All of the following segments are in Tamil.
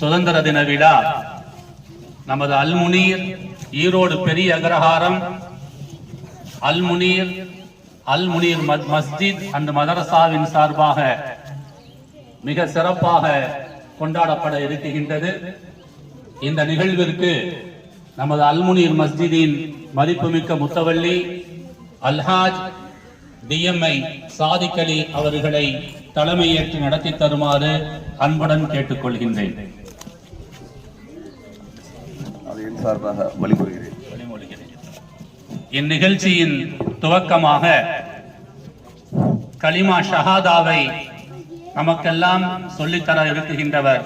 சுதந்திர தின விழா. நமது அல்முனீர் ஈரோடு பெரிய அக்ரஹாரம் அல்முனீர் அல்முனீர் மஸ்ஜித் அந்த மதரசாவின் சார்பாக மிக சிறப்பாக கொண்டாடப்பட இருக்குகின்றது இந்த நிகழ்விற்கு நமது அல்முனீர் மஸ்ஜிதின் மதிப்புமிக்க முத்தவள்ளி அல்ஹாஜ் டிஎம்ஐ சாதிக்கலி அவர்களை தலைமையேற்று நடத்தி தருமாறு அன்புடன் கேட்டுக்கொள்கின்றேன். சபையின் சார்பாக வழிமுறைகிறேன் இந்நிகழ்ச்சியின் துவக்கமாக கலிமா ஷஹாதாவை நமக்கெல்லாம் சொல்லித்தர இருக்குகின்றவர்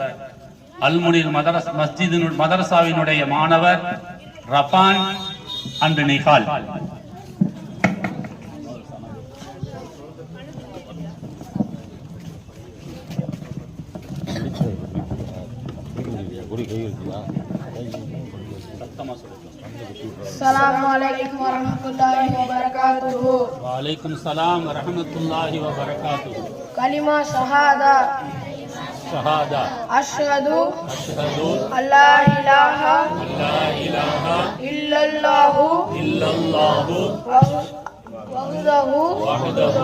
அல்முனிர் மதரஸ் மஸ்ஜிதின் மதரசாவினுடைய மாணவர் ரஃபான் அண்டு நிகால் ஒரு கை இருக்குதா ಉತ್ತಮ ವಾಲೈಕುಂ ಸಲಾಂ ವರಹಮತುಲ್ಲಾಹಿ ವಬರಕಾತು ಕಲಿಮಾ ಶಹಾದ. ಶಹಾದ. ಅಶ್ಹದು. ಅಶ್ಹದು. ಅಲ್ಲಾ ಇಲಾಹ. ಅಲ್ಲಾ ಇಲಾಹ. ಇಲ್ಲಲ್ಲಾಹು. ಇಲ್ಲಲ್ಲಾಹು. وحده وحده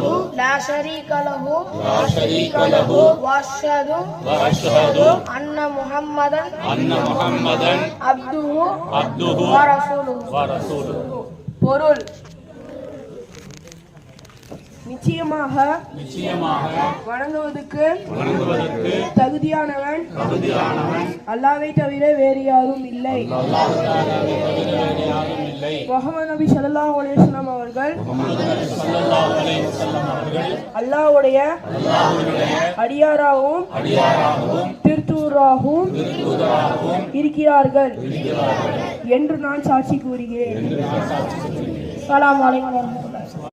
لا شريك له லா ஷரீக லஹு وأشهد وأشهد أن محمدا أن محمدا عبده عبده ورسوله ورسوله பொருள் நிச்சயமாக நிச்சயமாக வணங்குவதற்கு வணங்குவதற்கு தகுதியானவன் தகுதியானவன் அல்லாவை தவிர வேறு யாரும் இல்லை. முகமது நபி ஸல்லல்லாஹு அலைஹி வஸல்லம் அவர்கள் அல்லாஹ்வுடைய அடியாராகவும் திருத்தூராகவும் தூதராகவும் இருக்கிறார்கள் என்று நான் சாட்சி கூறுகிறேன். அலைக்கும் வரஹ்மத்துல்லாஹி